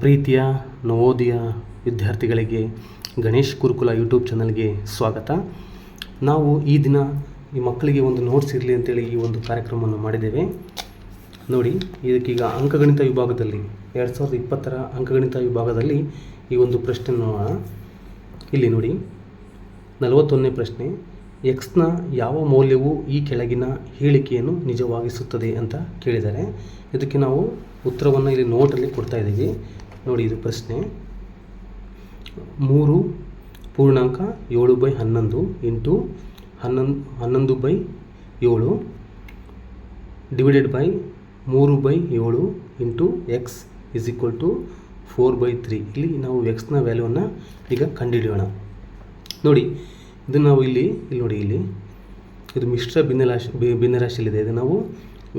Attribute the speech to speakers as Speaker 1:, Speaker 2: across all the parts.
Speaker 1: ಪ್ರೀತಿಯ, ನವೋದಯ ವಿದ್ಯಾರ್ಥಿಗಳಿಗೆ ಗಣೇಶ್ ಗುರುಕುಲ ಯೂಟ್ಯೂಬ್ ಚಾನಲ್ಗೆ ಸ್ವಾಗತ. ನಾವು ಈ ದಿನ ಈ ಮಕ್ಕಳಿಗೆ ಒಂದು ನೋಟ್ಸ್ ಇರಲಿ ಅಂತೇಳಿ ಈ ಒಂದು ಕಾರ್ಯಕ್ರಮವನ್ನು ಮಾಡಿದ್ದೇವೆ. ನೋಡಿ ಇದಕ್ಕೀಗ ಅಂಕಗಣಿತ ವಿಭಾಗದಲ್ಲಿ, ಎರಡು ಸಾವಿರದ ಇಪ್ಪತ್ತರ ಅಂಕಗಣಿತ ವಿಭಾಗದಲ್ಲಿ ಈ ಒಂದು ಪ್ರಶ್ನೆ ಇಲ್ಲಿ ನೋಡಿ, ನಲವತ್ತೊಂದನೇ ಪ್ರಶ್ನೆ, ಎಕ್ಸ್ನ ಯಾವ ಮೌಲ್ಯವು ಈ ಕೆಳಗಿನ ಹೇಳಿಕೆಯನ್ನು ನಿಜವಾಗಿಸುತ್ತದೆ ಅಂತ ಕೇಳಿದ್ದಾರೆ. ಇದಕ್ಕೆ ನಾವು ಉತ್ತರವನ್ನು ಇಲ್ಲಿ ನೋಟಲ್ಲಿ ಕೊಡ್ತಾ ಇದ್ದೀವಿ. ನೋಡಿ ಇದು ಪ್ರಶ್ನೆ. ಮೂರು ಪೂರ್ಣಾಂಕ ಏಳು ಬೈ ಹನ್ನೊಂದು ಇಂಟು ಹನ್ನೊಂದು ಹನ್ನೊಂದು ಬೈ ಏಳು ಡಿವೈಡೆಡ್ ಬೈ ಮೂರು ಬೈ ಏಳು into x is equal to four by three. ಇಲ್ಲಿ ನಾವು ಎಕ್ಸ್ನ ವ್ಯಾಲ್ಯೂವನ್ನು ಈಗ ಕಂಡುಹಿಡಿಯೋಣ. ನೋಡಿ, ಇದು ನಾವು ಇಲ್ಲಿ ಇಲ್ಲಿ ನೋಡಿ ಇಲ್ಲಿ. ಇದು ಮಿಶ್ರ ಭಿನ್ನರಾಶಿ, ಭಿನ್ನರಾಶಿಯಲ್ಲಿದೆ. ಇದು ನಾವು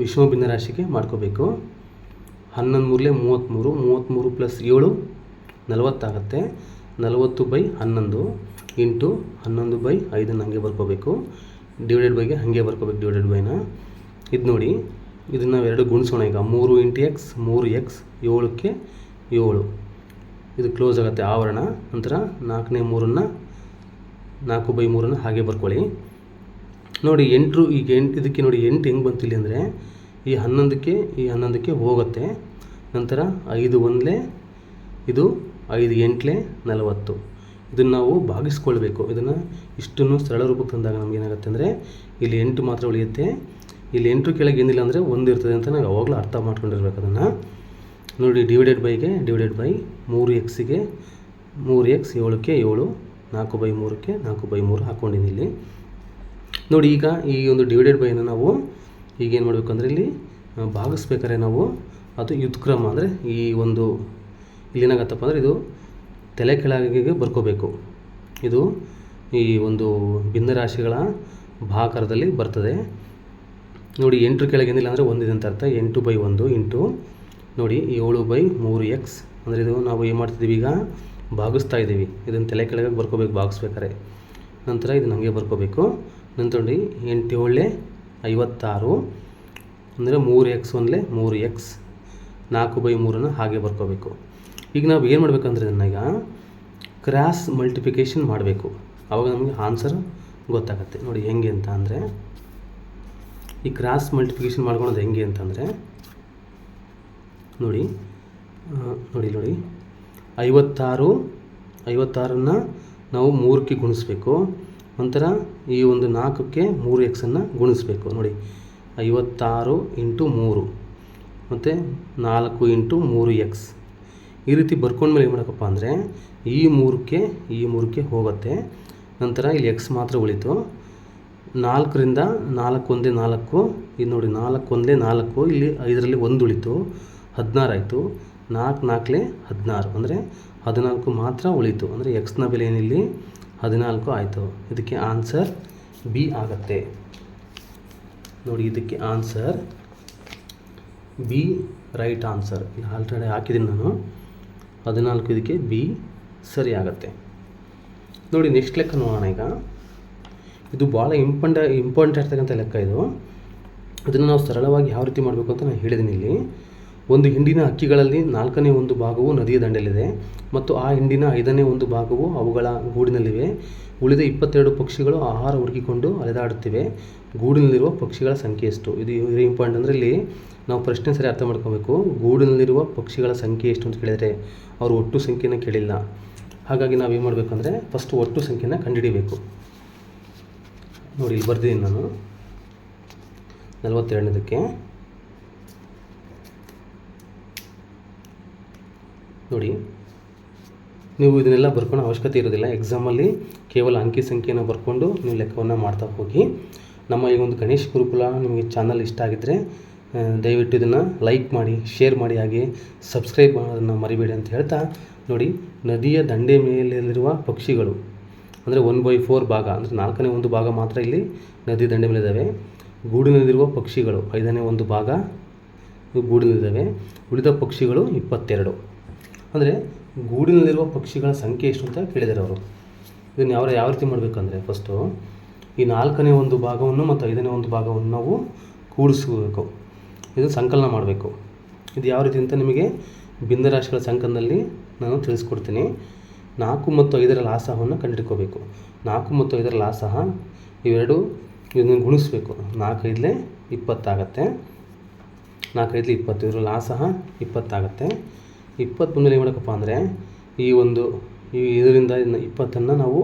Speaker 1: ವಿಷಮ ಭಿನ್ನರಾಶಿಗೆ ಮಾಡ್ಕೋಬೇಕು. ಹನ್ನೊಂದು ಮೂರಲೆ ಮೂವತ್ತ್ಮೂರು ಮೂವತ್ತ್ಮೂರು ಪ್ಲಸ್ ಏಳು ನಲವತ್ತಾಗತ್ತೆ. ನಲವತ್ತು ಬೈ ಹನ್ನೊಂದು ಇಂಟು ಹನ್ನೊಂದು ಬೈ ಐದನ್ನು ಹಾಗೆ ಬರ್ಕೋಬೇಕು. ಡಿವೈಡೆಡ್ ಬೈಗೆ ಹಾಗೆ ಬರ್ಕೋಬೇಕು ಡಿವೈಡೆಡ್ ಬೈನ ಇದು ನೋಡಿ, ಇದನ್ನು ನಾವು ಎರಡು ಗುಣಿಸೋಣ ಈಗ. ಮೂರು ಇಂಟು ಎಕ್ಸ್ ಮೂರು ಎಕ್ಸ್ ಏಳಕ್ಕೆ ಏಳು. ಇದು ಕ್ಲೋಸ್ ಆಗುತ್ತೆ ಆವರಣ. ನಂತರ ನಾಲ್ಕನೇ ಮೂರನ್ನು, ನಾಲ್ಕು ಬೈ ಮೂರನ್ನು ಹಾಗೆ ಬರ್ಕೊಳ್ಳಿ. ನೋಡಿ ಎಂಟು ಈಗ ಎಂಟು, ಇದಕ್ಕೆ ನೋಡಿ ಎಂಟು ಹೆಂಗೆ ಬಂತಿಲ್ಲ ಅಂದರೆ ಈ ಹನ್ನೊಂದಕ್ಕೆ ಈ ಹನ್ನೊಂದಕ್ಕೆ ಹೋಗುತ್ತೆ. ನಂತರ ಐದು ಒಂದಲೇ, ಇದು ಐದು ಎಂಟ್ಲೆ ನಲವತ್ತು. ಇದನ್ನು ನಾವು ಭಾಗಿಸ್ಕೊಳ್ಬೇಕು. ಇದನ್ನು ಇಷ್ಟನ್ನು ಸರಳ ರೂಪಕ್ಕೆ ತಂದಾಗ ನಮ್ಗೆ ಏನಾಗುತ್ತೆ ಅಂದರೆ, ಇಲ್ಲಿ ಎಂಟು ಮಾತ್ರ ಉಳಿಯುತ್ತೆ. ಇಲ್ಲಿ ಎಂಟು ಕೆಳಗೆ ಏನಿಲ್ಲ ಅಂದರೆ ಒಂದು ಇರ್ತದೆ ಅಂತ ನಾವು ಯಾವಾಗಲೂ ಅರ್ಥ ಮಾಡ್ಕೊಂಡಿರ್ಬೇಕು ಅದನ್ನು. ನೋಡಿ ಡಿವೈಡೆಡ್ ಬೈಗೆ ಡಿವೈಡೆಡ್ ಬೈ ಮೂರು ಎಕ್ಸಿಗೆ ಮೂರು ಎಕ್ಸ್ ಏಳಕ್ಕೆ ಏಳು, ನಾಲ್ಕು ಬೈ ಮೂರಕ್ಕೆ ನಾಲ್ಕು ಬೈ ಮೂರು ಹಾಕ್ಕೊಂಡಿದ್ದೀನಿ ಇಲ್ಲಿ. ನೋಡಿ, ಈಗ ಈ ಒಂದು ಡಿವೈಡೆಡ್ ಬೈನ ನಾವು ಈಗ ಏನು ಮಾಡಬೇಕು ಅಂದರೆ ಇಲ್ಲಿ ಭಾಗಿಸ್ಬೇಕಾದ್ರೆ ನಾವು ಅದು ಯುತ್ಕ್ರಮ ಅಂದರೆ ಈ ಒಂದು ಇಲ್ಲೇನಾಗತ್ತಪ್ಪ ಅಂದರೆ ಇದು ತಲೆ ಕೆಳಗೆ ಬರ್ಕೋಬೇಕು. ಇದು ಈ ಒಂದು ಭಿನ್ನರಾಶಿಗಳ ಭಾಕಾರದಲ್ಲಿ ಬರ್ತದೆ. ನೋಡಿ ಕೆಳಗೆ ಏನಿಲ್ಲ ಅಂದರೆ ಒಂದಿದೆ ಅಂತ ಅರ್ಥ. ಎಂಟು ಬೈ ಒಂದು ಇಂಟು, ನೋಡಿ ಏಳು ಬೈ ಮೂರು ಎಕ್ಸ್ ಅಂದರೆ ಇದು ನಾವು ಏನು ಮಾಡ್ತಿದ್ದೀವಿ ಈಗ? ಭಾಗಿಸ್ತಾ ಇದ್ದೀವಿ. ಇದನ್ನು ತಲೆ ಕೆಳಗೆ ಬರ್ಕೋಬೇಕು ಭಾಗಿಸ್ಬೇಕಾರೆ ನಂತರ ಇದನ್ನ ಹಾಗೆ ಬರ್ಕೋಬೇಕು. ನಂತರ ನೋಡಿ ಎಂಟು ಏಳೆ ಐವತ್ತಾರು ಅಂದರೆ ಮೂರು ಎಕ್ಸ್ ಒಂದಲೇ ಮೂರು ಎಕ್ಸ್ ನಾಲ್ಕು ಬೈ ಮೂರನ್ನು ಹಾಗೆ ಬರ್ಕೋಬೇಕು. ಈಗ ನಾವು ಏನು ಮಾಡಬೇಕಂದ್ರೆ ನನಗೆ ಕ್ರಾಸ್ ಮಲ್ಟಿಪ್ಲಿಕೇಶನ್ ಮಾಡಬೇಕು. ಆವಾಗ ನಮಗೆ ಆನ್ಸರ್ ಗೊತ್ತಾಗುತ್ತೆ. ನೋಡಿ ಹೆಂಗೆ ಅಂತ ಅಂದರೆ, ಈ ಕ್ರಾಸ್ ಮಲ್ಟಿಪ್ಲಿಕೇಶನ್ ಮಾಡ್ಕೊಳೋದು ಹೆಂಗೆ ಅಂತಂದರೆ ನೋಡಿ ನೋಡಿ ನೋಡಿ. ಐವತ್ತಾರು, ಐವತ್ತಾರನ್ನು ನಾವು ಮೂರಕ್ಕೆ ಗುಣಿಸ್ಬೇಕು. ನಂತರ ಈ ಒಂದು ನಾಲ್ಕಕ್ಕೆ ಮೂರು ಎಕ್ಸನ್ನು ಗುಣಿಸ್ಬೇಕು. ನೋಡಿ, ಐವತ್ತಾರು ಇಂಟು ಮೂರು ಮತ್ತು ನಾಲ್ಕು ಇಂಟು ಮೂರು ಎಕ್ಸ್ ಈ ರೀತಿ ಬರ್ಕೊಂಡ್ಮೇಲೆ ಏನು ಮಾಡೋಕ್ಕಪ್ಪ ಅಂದರೆ, ಈ ಮೂರಕ್ಕೆ ಈ ಮೂರಕ್ಕೆ ಹೋಗುತ್ತೆ. ನಂತರ ಇಲ್ಲಿ ಎಕ್ಸ್ ಮಾತ್ರ ಉಳಿತು. ನಾಲ್ಕರಿಂದ ನಾಲ್ಕು ಒಂದೇ ನಾಲ್ಕು, ಇದು ನೋಡಿ ನಾಲ್ಕು ಒಂದೇ ನಾಲ್ಕು, ಇಲ್ಲಿ ಐದರಲ್ಲಿ ಒಂದು ಉಳಿತು, ಹದಿನಾರು ಆಯಿತು. ನಾಲ್ಕು ನಾಲ್ಕಲೇ ಹದಿನಾರು, ಅಂದರೆ ಹದಿನಾಲ್ಕು ಮಾತ್ರ ಉಳಿತು. ಅಂದರೆ ಎಕ್ಸ್ನ ಬೆಲೆ ಏನಿಲ್ಲಿ? ಹದಿನಾಲ್ಕು ಆಯಿತು. ಇದಕ್ಕೆ ಆನ್ಸರ್ ಬಿ ಆಗತ್ತೆ. ನೋಡಿ, ಇದಕ್ಕೆ answer B right answer already ಹಾಕಿದ್ದೀನಿ ನಾನು. ಹದಿನಾಲ್ಕು ಇದಕ್ಕೆ ಬಿ ಸರಿ ಆಗತ್ತೆ. ನೋಡಿ ನೆಕ್ಸ್ಟ್ ಲೆಕ್ಕ ನೋಡೋಣ ಈಗ. ಇದು ಭಾಳ ಇಂಪಾರ್ಟೆಂಟ್ ಇಂಪಾರ್ಟೆಂಟ್ ಇರ್ತಕ್ಕಂಥ ಲೆಕ್ಕ ಇದು. ಇದನ್ನು ನಾವು ಸರಳವಾಗಿ ಯಾವ ರೀತಿ ಮಾಡಬೇಕು ಅಂತ ನಾನು ಹೇಳಿದ್ದೀನಿ ಇಲ್ಲಿ. ಒಂದು ಹಿಂಡಿನ ಹಕ್ಕಿಗಳಲ್ಲಿ ನಾಲ್ಕನೇ ಒಂದು ಭಾಗವು ನದಿಯ ದಂಡೆಯಲ್ಲಿದೆ ಮತ್ತು ಆ ಹಿಂಡಿನ ಐದನೇ ಒಂದು ಭಾಗವು ಅವುಗಳ ಗೂಡಿನಲ್ಲಿವೆ. ಉಳಿದ ಇಪ್ಪತ್ತೆರಡು ಪಕ್ಷಿಗಳು ಆಹಾರ ಹುಡುಕಿಕೊಂಡು ಅಲೆದಾಡುತ್ತಿವೆ. ಗೂಡಿನಲ್ಲಿರುವ ಪಕ್ಷಿಗಳ ಸಂಖ್ಯೆ ಎಷ್ಟು? ಇದು ವೆರಿ ಇಂಪಾರ್ಟೆಂಟ್ ಅಂದರೆ ಇಲ್ಲಿ ನಾವು ಪ್ರಶ್ನೆ ಸರಿ ಅರ್ಥ ಮಾಡ್ಕೋಬೇಕು. ಗೂಡಿನಲ್ಲಿರುವ ಪಕ್ಷಿಗಳ ಸಂಖ್ಯೆ ಎಷ್ಟು ಅಂತ ಕೇಳಿದರೆ ಅವರು ಒಟ್ಟು ಸಂಖ್ಯೆನ ಕೇಳಿಲ್ಲ. ಹಾಗಾಗಿ ನಾವು ಏನು ಮಾಡಬೇಕಂದ್ರೆ ಫಸ್ಟ್ ಒಟ್ಟು ಸಂಖ್ಯೆನ ಕಂಡುಹಿಡಿಬೇಕು. ನೋಡಿ, ಇಲ್ಲಿ ಬರ್ದಿದ್ದೀನಿ ನಾನು. ನಲವತ್ತೆರಡನೇದಕ್ಕೆ. ನೋಡಿ, ನೀವು ಇದನ್ನೆಲ್ಲ ಬರ್ಕೊಳ್ಳೋ ಅವಶ್ಯಕತೆ ಇರೋದಿಲ್ಲ. ಎಕ್ಸಾಮಲ್ಲಿ ಕೇವಲ ಅಂಕಿ ಸಂಖ್ಯೆಯನ್ನು ಬರ್ಕೊಂಡು ನೀವು ಲೆಕ್ಕವನ್ನು ಮಾಡ್ತಾ ಹೋಗಿ. ನಮ್ಮ ಈ ಒಂದು ಗಣೇಶ್ ಗುರುಕುಲ ನಿಮಗೆ ಚಾನಲ್ ಇಷ್ಟ ಆಗಿದ್ದರೆ ದಯವಿಟ್ಟು ಇದನ್ನು ಲೈಕ್ ಮಾಡಿ ಶೇರ್ ಮಾಡಿ, ಹಾಗೆ ಸಬ್ಸ್ಕ್ರೈಬ್ ಮಾಡೋದನ್ನು ಮರಿಬೇಡಿ ಅಂತ ಹೇಳ್ತಾ, ನೋಡಿ, ನದಿಯ ದಂಡೆ ಮೇಲಿರುವ ಪಕ್ಷಿಗಳು, ಅಂದರೆ ಒನ್ ಬೈ ಫೋರ್ ಭಾಗ, ಅಂದರೆ ನಾಲ್ಕನೇ ಒಂದು ಭಾಗ ಮಾತ್ರ ಇಲ್ಲಿ ನದಿ ದಂಡೆ ಮೇಲೆ ಇದ್ದಾವೆ ಗೂಡಿನಲ್ಲಿರುವ ಪಕ್ಷಿಗಳು, ಐದನೇ ಒಂದು ಭಾಗ ಗೂಡಿನಲ್ಲಿದ್ದಾವೆ. ಉಳಿದ ಪಕ್ಷಿಗಳು ಇಪ್ಪತ್ತೆರಡು. ಅಂದರೆ ಗೂಡಿನಲ್ಲಿರುವ ಪಕ್ಷಿಗಳ ಸಂಖ್ಯೆ ಎಷ್ಟು ಅಂತ ಕೇಳಿದ್ದಾರೆ ಅವರು. ಇದನ್ನು ಯಾವ ಯಾವ ರೀತಿ ಮಾಡಬೇಕಂದ್ರೆ ಫಸ್ಟು ಈ ನಾಲ್ಕನೇ ಒಂದು ಭಾಗವನ್ನು ಮತ್ತು ಐದನೇ ಒಂದು ಭಾಗವನ್ನು ನಾವು ಕೂಡಿಸಬೇಕು. ಇದು ಸಂಕಲನ ಮಾಡಬೇಕು. ಇದು ಯಾವ ರೀತಿ ಅಂತ ನಿಮಗೆ ಭಿನ್ನರಾಶಿಗಳ ಸಂಕಲನದಲ್ಲಿ ನಾನು ತಿಳಿಸ್ಕೊಡ್ತೀನಿ. ನಾಲ್ಕು ಮತ್ತು ಐದರ ಲಾಸಹವನ್ನು ಕಂಡುಹಿಡ್ಕೋಬೇಕು ನಾಲ್ಕು ಮತ್ತು ಐದರ ಲಾಸಹ ಇವೆರಡು ಇದನ್ನು ಗುಣಿಸ್ಬೇಕು. ನಾಲ್ಕೈದಲೇ ಇಪ್ಪತ್ತಾಗತ್ತೆ. ನಾಲ್ಕೈದಲೆ ಇಪ್ಪತ್ತು. ಇದರ ಲಾಸಹ ಇಪ್ಪತ್ತಾಗತ್ತೆ. ಇಪ್ಪತ್ತು ಬಂದಮೇಲೆ ಏನು ಮಾಡಬೇಕಪ್ಪ ಅಂದರೆ, ಈ ಒಂದು, ಈ ಇದರಿಂದ ಇಪ್ಪತ್ತನ್ನು ನಾವು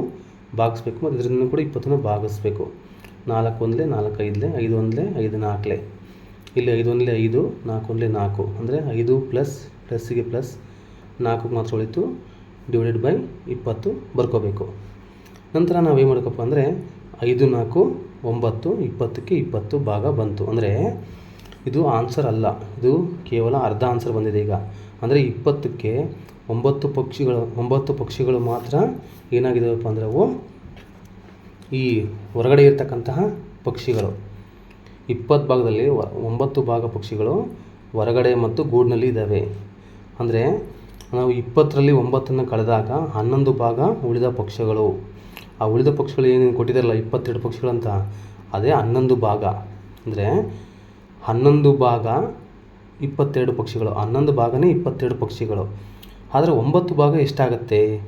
Speaker 1: ಭಾಗಿಸ್ಬೇಕು ಮತ್ತು ಇದರಿಂದ ಕೂಡ ಇಪ್ಪತ್ತನ್ನು ಭಾಗಿಸ್ಬೇಕು. ನಾಲ್ಕು ಒಂದಲೇ ನಾಲ್ಕು ಐದಲೇ, ಐದು ಒಂದಲೇ ಐದು ನಾಲ್ಕಲೇ ಇಲ್ಲಿ ಐದು ಒಂದಲೇ ಐದು, ನಾಲ್ಕು ಒಂದಲೇ ನಾಲ್ಕು. ಅಂದರೆ ಐದು ಪ್ಲಸ್ ಪ್ಲಸ್ಸಿಗೆ ಪ್ಲಸ್ ನಾಲ್ಕು ಮಾತ್ರ ಉಳಿತು ಡಿವೈಡೆಡ್ ಬೈ ಇಪ್ಪತ್ತು ಬರ್ಕೋಬೇಕು. ನಂತರ ನಾವೇನು ಮಾಡಬೇಕಪ್ಪ ಅಂದರೆ, ಐದು ನಾಲ್ಕು ಒಂಬತ್ತು ಇಪ್ಪತ್ತಕ್ಕೆ ಇಪ್ಪತ್ತು ಭಾಗ ಬಂತು. ಅಂದರೆ ಇದು ಆನ್ಸರ್ ಅಲ್ಲ. ಇದು ಕೇವಲ ಅರ್ಧ ಆನ್ಸರ್ ಬಂದಿದೆ ಈಗ. ಅಂದರೆ ಇಪ್ಪತ್ತಕ್ಕೆ ಒಂಬತ್ತು ಪಕ್ಷಿಗಳು ಒಂಬತ್ತು ಪಕ್ಷಿಗಳು ಮಾತ್ರ ಏನಾಗಿದ್ದಾವಪ್ಪ ಅಂದರೆ ಅವು ಈ ಹೊರಗಡೆ ಇರ್ತಕ್ಕಂತಹ ಪಕ್ಷಿಗಳು. ಇಪ್ಪತ್ತು ಭಾಗದಲ್ಲಿ ಒಂಬತ್ತು ಭಾಗ ಪಕ್ಷಿಗಳು ಹೊರಗಡೆ ಮತ್ತು ಗೂಡಿನಲ್ಲಿ ಇದ್ದಾವೆ ಅಂದರೆ ನಾವು ಇಪ್ಪತ್ತರಲ್ಲಿ ಒಂಬತ್ತನ್ನು ಕಳೆದಾಗ ಹನ್ನೊಂದು ಭಾಗ ಉಳಿದ ಪಕ್ಷಗಳು. ಆ ಉಳಿದ ಪಕ್ಷಗಳು ಏನೇನು ಕೊಟ್ಟಿದ್ದಾರಲ್ಲ, ಇಪ್ಪತ್ತೆರಡು ಪಕ್ಷಿಗಳಂತ, ಅದೇ ಹನ್ನೊಂದು ಭಾಗ. ಅಂದರೆ ಹನ್ನೊಂದು ಭಾಗ ಇಪ್ಪತ್ತೆರಡು ಪಕ್ಷಿಗಳು, ಹನ್ನೊಂದು ಭಾಗನೇ ಇಪ್ಪತ್ತೆರಡು ಪಕ್ಷಿಗಳು. ಆದರೆ ಒಂಬತ್ತು ಭಾಗ ಎಷ್ಟಾಗತ್ತೆ?